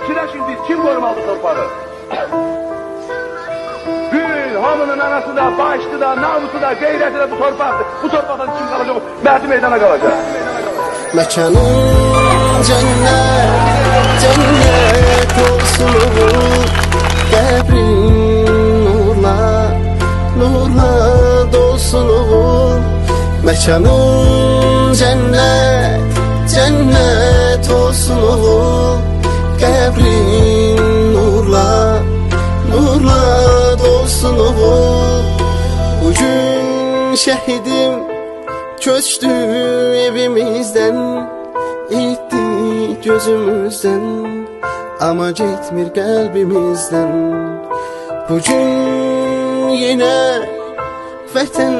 Fikirleşin biz kim korumalı bu torpağı? Gül, hamının anası da, başlı da, namusu da, gayreti de bu torpaktır. Bu torpaktan kim kalacak? Merti meydana kalacak. Mekanın cennet, cennet olsun Qəbrin nurla, nurla dolsun Mekanın cennet, cennet olsun Qəbrin nurla, nurla dolsun Bugün şehidim Köçtü evimizden İtti gözümüzden. Ama gitmir kalbimizden. Bugün yine Vətən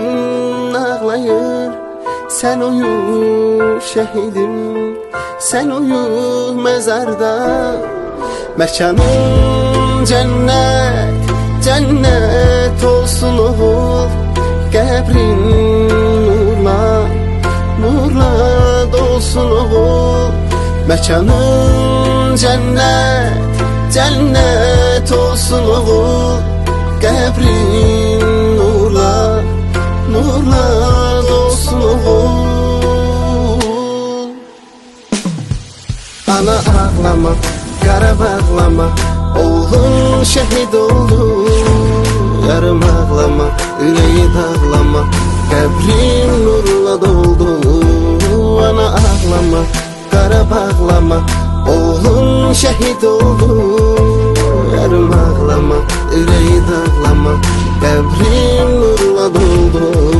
ağlayır. Sen uyu şehidim Sen uyu mezarda Mekanın cennet Cennet olsun oğul Qəbrin nurla Nurla dolsun oğul Mekanın cennet Cennet olsun oğul Ana ağlama, qara bağlama. Oğlun şəhid oldu Yarım ağlama, ürəyi dağlama. Qəbrin nurla doldu. Ana ağlama, qara bağlama. Oğlun şəhid oldu Yarım ağlama, ürəyi dağlama. Qəbrin nurla doldu